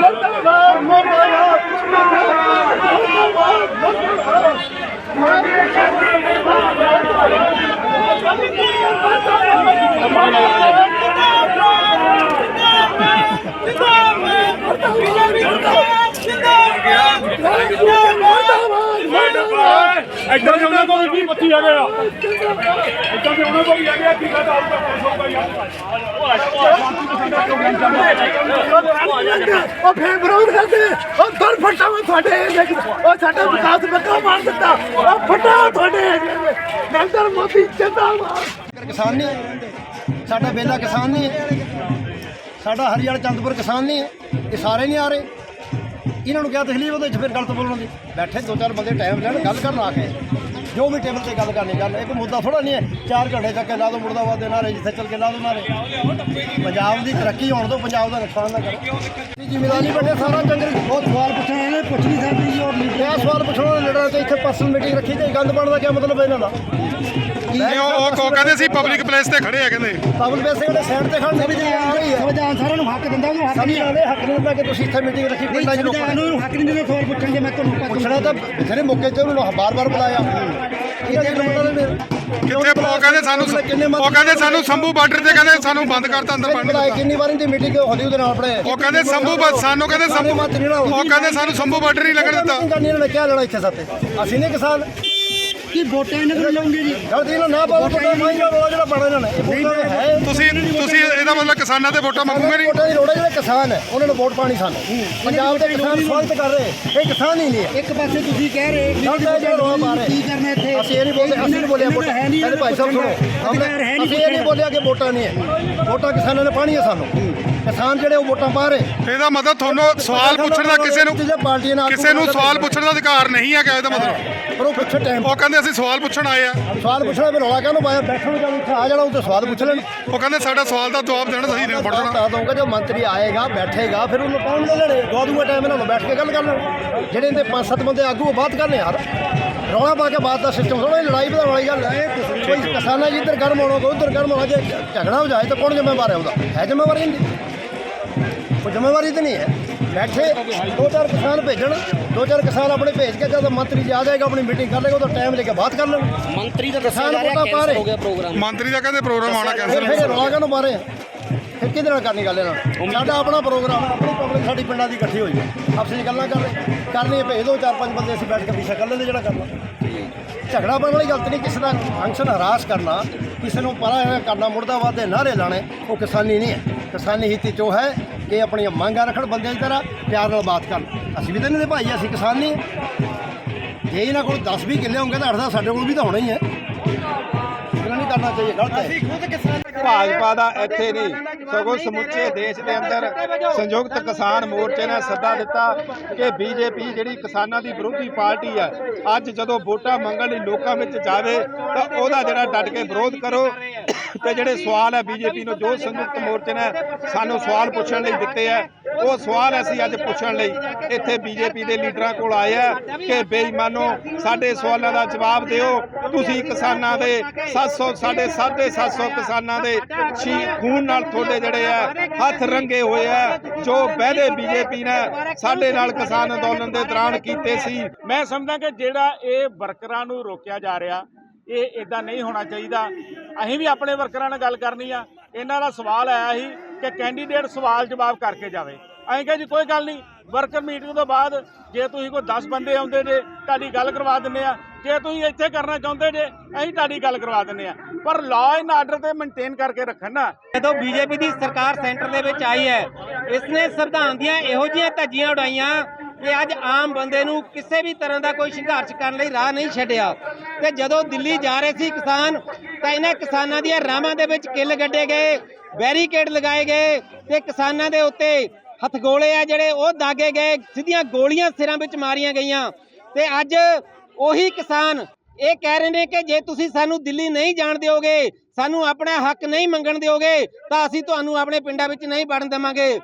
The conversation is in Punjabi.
মুর্দাবাদ ਇੱਦਾਂ ਦੇ ਉਹਨਾਂ ਕੋਲ ਵੀ 25 ਆ। ਗਿਆ ਇੱਦਾਂ ਦੇ ਉਹਨਾਂ ਕੋਲ ਵੀ ਆ ਗਿਆ ਕੀ ਕਹਦਾ ਆਊਗਾ 500 ਰੁਪਏ ਉਹ ਫੇਰ ਵਿਰੋਧ ਕਰਦੇ ਉਹ ਦਰ ਫੱਟਾ ਮੈਂ ਤੁਹਾਡੇ ਦੇਖ ਉਹ ਸਾਡਾ ਵਿਕਾਸ ਬੱਕਾ ਮਾਰ ਦਿੱਤਾ। ਉਹ ਫੱਟਾ ਤੁਹਾਡੇ ਨਰਿੰਦਰ ਮੋਦੀ ਜਿੰਦਾਬਾਦ। ਕਿਸਾਨ ਨਹੀਂ ਹੈ। ਸਾਡਾ ਬੇਲਾ ਕਿਸਾਨ ਨਹੀਂ ਹੈ। ਸਾਡਾ ਹਰੀਆਣਾ ਚੰਦਪੁਰ ਕਿਸਾਨ ਨਹੀਂ ਹੈ। ਇਹ ਸਾਰੇ ਨਹੀਂ ਆ ਰਹੇ। ਇਹਨਾਂ ਨੂੰ ਕਿਹਾ ਤਕਲੀਫ ਉਹਦੇ 'ਚ ਫਿਰ ਗਲਤ ਬੋਲਣ ਦੀ। ਬੈਠੇ ਦੋ ਚਾਰ ਬੰਦੇ ਟਾਈਮ ਲੈਣ ਗੱਲ ਕਰਨ ਆ ਕੇ। ਜੋ ਵੀ ਟੇਬਲ ਤੇ ਗੱਲ ਕਰਨੀ ਗੱਲ ਇਹ ਕੋਈ ਮੁੱਦਾ ਥੋੜਾ ਨਹੀਂ ਹੈ। ਚਾਰ ਘੰਟੇ ਚੱਕ ਕੇ ਲਾ ਦੋ ਮੁਰਦਾਬਾਦ ਦੇ ਨਾਰੇ ਜਿੱਥੇ ਚੱਲ ਕੇ ਲਾ ਦੋ ਨਾਰੇ। ਪੰਜਾਬ ਦੀ ਤਰੱਕੀ ਹੋਣ ਦੋ ਪੰਜਾਬ ਦਾ ਨੁਕਸਾਨ ਨਾ ਕਰੋ। ਜ਼ਿੰਮੇਵਾਰੀ ਬਣੇ ਸਾਰਾ ਜੰਗਲ ਬਹੁਤ ਸਵਾਲ ਪੁੱਛਣਾ ਇਹਨੇ ਪੁੱਛ ਨਹੀਂ ਸਕਦੀ ਜੀ ਔਰ ਲੀਡਰ ਸਵਾਲ ਪੁੱਛਣਾ ਲੀਡਰਾਂ ਤੇ? ਇੱਥੇ ਪਰਸਨਲ ਮੀਟਿੰਗ ਰੱਖੀ ਤੇ ਗੰਦ ਪਾਉਣ ਦਾ ਕੀ ਮਤਲਬ ਇਹਨਾਂ ਦਾ? ਨਹੀਂ ਉਹ ਉਹ ਕਹਿੰਦੇ ਸੀ ਪਬਲਿਕ ਪਲੇਸ ਤੇ ਖੜੇ ਆ ਕਹਿੰਦੇ। ਪਬਲਿਕ ਪੈਸੇ ਕਿਹੜੇ ਸਾਈਡ ਤੇ ਖੜਨ ਦੀ ਹੈ ਸੰਵਿਧਾਨ ਸਾਰਿਆਂ ਨੂੰ ਹੱਕ ਦਿੰਦਾ ਉਹਨੂੰ ਹੱਕ ਨਾਲ ਇਹ ਹੱਕ ਨਹੀਂ ਦਿੰਦਾ ਕਿ ਤੁਸੀਂ ਇੱਥੇ ਮੀਟਿੰਗ ਰੱਖੀ ਪਿੰਡਾਂ 'ਚ ਲੋਕਾਂ ਨੂੰ ਹੱਕ ਨਹੀਂ ਦਿੰਦਾ ਸਵਾਲ ਪੁੱਛਣ ਜੇ ਮੈਂ ਤੁਹਾਨੂੰ ਪੁੱਛਣਾ ਤਾਂ ਬਥੇਰੇ ਮੌਕੇ ਤੇ ਉਹਨੂੰ ਬਾਰ-ਬਾਰ ਬੁਲਾਇਆ। ਇਹਦੇ ਨੇ ਕਿੱਥੇ ਉਹ ਕਹਿੰਦੇ ਸਾਨੂੰ ਉਹ ਕਹਿੰਦੇ ਸਾਨੂੰ ਸੰਭੂ ਬਾਰਡਰ ਤੇ ਕਹਿੰਦੇ ਸਾਨੂੰ ਬੰਦ ਕਰਤਾ ਅੰਦਰ ਵੜਨ ਬੁਲਾਇਆ ਕਿੰਨੀ ਵਾਰ ਦੀ ਮੀਟਿੰਗ ਹੋਦੀ ਉਹਦੇ ਨਾਲ ਆਪਣੇ? ਉਹ ਕਹਿੰਦੇ ਸੰਭੂ ਬਾ- ਸਾਨੂੰ ਕਹਿੰਦੇ ਸੰਭੂ ਨਹੀਂ ਉਹ ਕਹਿੰਦੇ ਸਾਨੂੰ ਸੰਭੂ ਬਾਰਡਰ ਨਹੀਂ ਲੱਗਣ ਦਿੱਤਾ। ਇਹਨਾਂ ਨੇ ਕਿਹਾ ਲੜਾ ਇੱਥੇ ਸਾਤੇ। ਅਸੀਂ ਨਹੀਂ ਕਿਸਾਨ। ਕੀ ਵੋਟਾਂ ਇਹਨਾਂ ਨੂੰ ਲਾਉਂਗੇ ਜੀ। ਜਦ ਇਹਨਾਂ ਨਾ ਪਾਵੋ ਤਾਂ ਮਾਈਂਗਾ ਰੋਲਾ ਜਿਹੜਾ ਬਣਾ ਇਹਨਾਂ ਨੇ ਇਹ ਵੋਟਾਂ ਹੈ ਤੁਸੀਂ ਤੁਸੀਂ ਇਹਦਾ ਮਤਲਬ ਕਿਸਾਨਾਂ ਤੇ ਵੋਟਾਂ ਮੰਗੋਗੇ ਨਹੀਂ? ਵੋਟਾਂ ਦੀ ਲੋੜ ਹੈ ਜਿਹੜੇ ਕਿਸਾਨ ਹੈ ਉਹਨਾਂ ਨੂੰ ਵੋਟ ਪਾਣੀ ਸਾਨੂੰ। ਪੰਜਾਬ ਦੇ ਕਿਸਾਨ ਸਵਾਗਤ ਕਰ ਰਹੇ ਇਹ ਕਿਸਾਨ ਹੀ ਨਹੀਂ ਹੈ। ਇੱਕ ਪਾਸੇ ਤੁਸੀਂ ਕਹਿ ਰਹੇ ਕੀ ਕਰਨਾ ਇੱਥੇ? ਅਸੀਂ ਇਹ ਨਹੀਂ ਬੋਲਦੇ ਅਸੀਂ ਨਹੀਂ ਬੋਲਿਆ ਵੋਟਾਂ। ਹੈ ਨਹੀਂ ਭਾਈ ਸਾਹਿਬ ਸੁਣੋ। ਅਧਿਕਾਰ ਹੈ ਨਹੀਂ ਅਸੀਂ ਇਹ ਨਹੀਂ ਬੋਲਿਆ ਕਿ ਵੋਟਾਂ ਨਹੀਂ ਹੈ। ਵੋਟਾਂ ਕਿਸਾਨਾਂ ਨੇ ਪਾਣੀਆਂ ਸਾਨੂੰ। ਕਿਸਾਨ ਜਿਹੜੇ ਉਹ ਵੋਟਾਂ ਪਾ ਰਹੇ। ਇਹਦਾ ਮਤਲਬ ਤੁਹਾਨੂੰ ਸਵਾਲ ਪੁੱਛਣ ਦਾ ਕਿਸੇ ਨੂੰ ਕਿਸੇ ਪਾਰਟੀ ਨਾਲ ਕਿਸੇ ਨੂੰ ਸਵਾਲ ਪੁੱਛਣ ਦਾ ਅਧਿਕਾਰ ਨਹੀਂ ਹੈ ਕਿ ਇਹਦਾ ਮਤਲਬ। ਪਰ ਉਹ ਪਿੱਛੇ ਟਾਈਮ ਉਹ ਕਹਿੰਦੇ ਅਸੀਂ ਸਵਾਲ ਪੁੱਛਣ ਆਏ ਆ। ਸਵਾਲ ਪੁੱਛਣਾ ਫਿਰ ਰੌਲਾ ਕਾਹਨੂੰ ਪਾਇਆ ਬੈਠਣ ਨੂੰ ਜਦੋਂ ਇੱਥੇ ਆ ਜਾਣਾ ਉੱਥੇ ਸਵਾਲ ਪੁੱਛ ਲੈਣ। ਉਹ ਕਹਿੰਦੇ ਸਾਡਾ ਸਵਾਲ ਦਾ ਜਵਾਬ ਦੇਣਾ ਸਹੀ ਨਹੀਂ ਦੇਣਾ ਬਤਾ ਦਊਂਗਾ ਜੋ ਮੰਤਰੀ ਆਏਗਾ ਬੈਠੇਗਾ ਫਿਰ ਉਹਨੂੰ ਕੌਣ ਲੈ ਲੈਣੇ ਦਵਾ ਦੂੰਗਾ ਟਾਈਮ ਇਹਨਾਂ ਨੂੰ ਬੈਠ ਕੇ ਗੱਲ ਕਰ ਲੈਣ। ਜਿਹੜੇ ਇਹਦੇ ਪੰਜ ਸੱਤ ਬੰਦੇ ਆਗੂ ਉਹ ਬਾਤ ਕਰਨੇ ਯਾਰ। ਰੌਲਾ ਪਾ ਕੇ ਬਾਤ ਦਾ ਸਿਸਟਮ ਥੋੜਾ ਲੜਾਈ ਵਧਾਉਣ ਵਾਲੀ ਗੱਲ ਹੈ। ਕੋਈ ਕਿਸਾਨਾਂ ਜੀ ਇੱਧਰ ਗਰਮ ਹੋਣਾ ਕੋਈ ਉੱਧਰ ਗਰਮ ਹੋਣਾ ਜੇ ਝਗੜਾ ਹੋ ਜਾਏ ਤਾਂ ਕੌਣ ਜ਼ਿੰਮੇਵਾਰ ਹੈ ਉਹਦਾ? ਹੈ ਜ਼ਿੰਮੇਵਾਰੀ ਇਹਦੀ। ਕੋਈ ਜ਼ਿੰਮੇਵਾਰੀ ਤਾਂ ਨਹੀਂ ਹੈ। ਬੈਠੇ ਦੋ ਚਾਰ ਕਿਸਾਨ ਭੇਜਣ ਦੋ ਚਾਰ ਕਿਸਾਨ ਆਪਣੇ ਭੇਜ ਕੇ ਜਦੋਂ ਮੰਤਰੀ ਜੀ ਆ ਜਾਏਗਾ ਆਪਣੀ ਮੀਟਿੰਗ ਕਰ ਲੇਗਾ ਉਹਦਾ ਟਾਈਮ ਲੈ ਕੇ ਬਾਤ ਕਰ ਲੈਣ। ਮੰਤਰੀ ਦਾ ਵੋਟਾਂ ਪਾ ਰਹੇ। ਮੰਤਰੀ ਦਾ ਕਹਿੰਦੇ ਪ੍ਰੋਗਰਾਮ ਫਿਰ ਕੈਂਸਲ ਫਿਰ ਰੌਲਾ ਕਾਹਨੂੰ ਮਾਰੇ ਫਿਰ ਕਿਹਦੇ ਨਾਲ ਕਰਨੀ ਗੱਲ ਇਹਨਾਂ ਸਾਡਾ ਆਪਣਾ ਪ੍ਰੋਗਰਾਮ ਆਪਣੀ ਪਬਲਿਕ ਸਾਡੀ ਪਿੰਡਾਂ ਦੀ ਇਕੱਠੀ ਹੋਈ ਹੈ। ਆਪਸ ਵਿੱਚ ਗੱਲਾਂ ਕਰ ਰਹੇ। ਕਰਨੀ ਭੇਜ ਦੋ ਚਾਰ ਪੰਜ ਬੰਦੇ ਅਸੀਂ ਬੈਠ ਕੇ ਵਿਸ਼ਾ ਕਰ ਲੈਂਦੇ ਜਿਹੜਾ ਕਰਨਾ। ਝਗੜਾ ਪਾਉਣ ਵਾਲੀ ਗਲਤ ਨਹੀਂ ਕਿਸੇ ਦਾ ਫੰਕਸ਼ਨ ਹਰਾਸ ਕਰਨਾ ਕਿਸੇ ਨੂੰ ਪਰਾ ਕਰਨਾ ਮੁਰਦਾਬਾਦ ਦੇ ਨਾਰੇ ਲਾਣੇ ਉਹ ਕਿਸਾਨੀ ਨਹੀਂ ਹੈ। ਕਿਸਾਨੀ ਹਿੱਤੀ ਚੋ ਹੈ। ਕਿ ਆਪਣੀਆਂ ਮੰਗਾਂ ਰੱਖਣ ਬੰਦਿਆਂ ਦੀ ਤਰ੍ਹਾਂ ਪਿਆਰ ਨਾਲ ਬਾਤ ਕਰਨ। ਅਸੀਂ ਵੀ ਤਾਂ ਇਹਨਾਂ ਦੇ ਭਾਈ ਅਸੀਂ ਕਿਸਾਨ ਨਹੀਂ। ਜੇ ਇਹਨਾਂ ਕੋਲ 10 ਵੀ ਕਿੱਲੇ ਹੋਣਗੇ ਤਾਂ 8 ਸਾਡੇ ਕੋਲ ਵੀ ਤਾਂ ਹੋਣਾ ਹੀ ਹੈ ਇਹਨਾਂ ਨਹੀਂ ਕਰਨਾ ਚਾਹੀਏ ਗਲਤ ਹੈ। ਭਾਜਪਾ ਦਾ ਇੱਥੇ ਨਹੀਂ ਸਗੋਂ ਸਮੁੱਚੇ ਦੇਸ਼ ਦੇ ਅੰਦਰ ਸੰਯੁਕਤ ਕਿਸਾਨ ਮੋਰਚੇ ਨੇ ਸੱਦਾ ਦਿੱਤਾ ਕਿ ਬੀਜੇਪੀ ਜਿਹੜੀ ਕਿਸਾਨਾਂ ਦੀ ਵਿਰੋਧੀ ਪਾਰਟੀ ਹੈ ਅੱਜ ਜਦੋਂ ਵੋਟਾਂ ਮੰਗਣ ਲਈ ਲੋਕਾਂ ਵਿੱਚ ਜਾਵੇ ਤਾਂ ਉਹਦਾ ਜਿਹੜਾ ਡਟ ਕੇ ਵਿਰੋਧ ਕਰੋ। ਤੇ ਜਿਹੜੇ ਸਵਾਲ ਹੈ ਬੀਜੇਪੀ ਨੂੰ ਜੋ ਸੰਯੁਕਤ ਮੋਰਚੇ ਨੇ ਸਾਨੂੰ ਸਵਾਲ ਪੁੱਛਣ ਲਈ ਦਿੱਤੇ ਹੈ ਉਹ ਸਵਾਲ ਅਸੀਂ ਅੱਜ ਪੁੱਛਣ ਲਈ ਇੱਥੇ ਬੀਜੇਪੀ ਦੇ ਲੀਡਰਾਂ ਕੋਲ ਆਏ ਆ ਕਿ ਬੇਈਮਾਨੋ ਸਾਡੇ ਸਵਾਲਾਂ ਦਾ ਜਵਾਬ ਦਿਓ। ਤੁਸੀਂ ਕਿਸਾਨਾਂ ਦੇ 700 ਸਾਡੇ 750 ਕਿਸਾਨਾਂ ਦੇ ਛੀ ਖੂਨ ਨਾਲ ਤੁਹਾਡੇ ਜਿਹੜੇ ਆ ਹੱਥ ਰੰਗੇ ਹੋਏ ਆ ਜੋ ਵਾਅਦੇ ਬੀਜੇਪੀ ਨੇ ਸਾਡੇ ਨਾਲ ਕਿਸਾਨ ਅੰਦੋਲਨ ਦੇ ਦੌਰਾਨ ਕੀਤੇ ਸੀ। ਮੈਂ ਸਮਝਦਾ ਕਿ ਜਿਹੜਾ ਇਹ ਵਰਕਰਾਂ ਨੂੰ ਰੋਕਿਆ ਜਾ ਰਿਹਾ ਇਹ ਇਦਾਂ ਨਹੀਂ ਹੋਣਾ ਚਾਹੀਦਾ। ਅਸੀਂ ਵੀ ਆਪਣੇ ਵਰਕਰਾਂ ਨਾਲ ਗੱਲ ਕਰਨੀ ਆ। ਇਹਨਾਂ ਦਾ ਸਵਾਲ ਆਇਆ ਸੀ ਕਿ ਕੈਂਡੀਡੇਟ ਸਵਾਲ ਜਵਾਬ ਕਰਕੇ ਜਾਵੇ। ਅਸੀਂ ਕਿਹਾ ਜੀ, ਕੋਈ ਗੱਲ ਨਹੀਂ ਵਰਕਰ ਮੀਟਿੰਗ ਤੋਂ ਬਾਅਦ ਜੇ ਤੁਸੀਂ ਕੋਈ 10 ਬੰਦੇ ਆਉਂਦੇ ਜੇ, ਤੁਹਾਡੀ ਗੱਲ ਕਰਵਾ ਦਿੰਨੇ ਆ। ਜੇ ਤੁਸੀਂ ਇੱਥੇ ਕਰਨਾ ਚਾਹੁੰਦੇ ਜੇ, ਅਸੀਂ ਤੁਹਾਡੀ ਗੱਲ ਕਰਵਾ ਦਿੰਨੇ ਆ। ਪਰ ਲਾਅ ਐਂਡ ਆਰਡਰ ਤੇ ਮੇਨਟੇਨ ਕਰਕੇ ਰੱਖਣ ਨਾ। ਜਦੋਂ ਬੀਜੇਪੀ ਦੀ ਸਰਕਾਰ ਸੈਂਟਰ ਦੇ ਵਿੱਚ ਆਈ ਹੈ, ਇਸ ਨੇ ਸੰਵਿਧਾਨ ਦੀਆਂ ਇਹੋ ਜਿਹੀਆਂ ਧੱਜੀਆਂ ਉਡਾਈਆਂ ਕਿ ਅੱਜ ਆਮ ਬੰਦੇ ਨੂੰ ਕਿਸੇ ਵੀ ਤਰ੍ਹਾਂ ਦਾ ਕੋਈ ਸੰਘਰਸ਼ ਕਰਨ ਲਈ ਰਾਹ ਨਹੀਂ ਛੱਡਿਆ। ਤੇ ਜਦੋਂ ਦਿੱਲੀ ਜਾ ਰਹੇ ਸੀ ਕਿਸਾਨ, ਤਾਂ ਇਹਨਾਂ ਕਿਸਾਨਾਂ ਦੀਆਂ ਰਾਹਾਂ ਦੇ ਵਿੱਚ ਕਿੱਲ ਗੱਡੇ ਗਏ, ਬੈਰੀਕੇਡ ਲਗਾਏ ਗਏ ਤੇ ਕਿਸਾਨਾਂ ਦੇ ਉੱਤੇ ਹਥਗੋਲੇ ਆ ਜਿਹੜੇ, ਉਹ ਦਾਗੇ ਗਏ, ਸਿੱਧੀਆਂ ਗੋਲੀਆਂ ਸਿਰਾਂ ਵਿੱਚ ਮਾਰੀਆਂ ਗਈਆਂ। ਤੇ ਅੱਜ ਉਹੀ ਕਿਸਾਨ ਇਹ ਕਹਿ ਰਹੇ ਨੇ ਕਿ ਜੇ ਤੁਸੀਂ ਸਾਨੂੰ ਦਿੱਲੀ ਨਹੀਂ ਜਾਣ ਦਿਓਗੇ, ਸਾਨੂੰ ਆਪਣਾ ਹੱਕ ਨਹੀਂ ਮੰਗਣ ਦਿਓਗੇ, ਤਾਂ ਅਸੀਂ ਤੁਹਾਨੂੰ ਆਪਣੇ ਪਿੰਡਾਂ ਵਿੱਚ ਨਹੀਂ ਵੜਨ ਦੇਵਾਂਗੇ।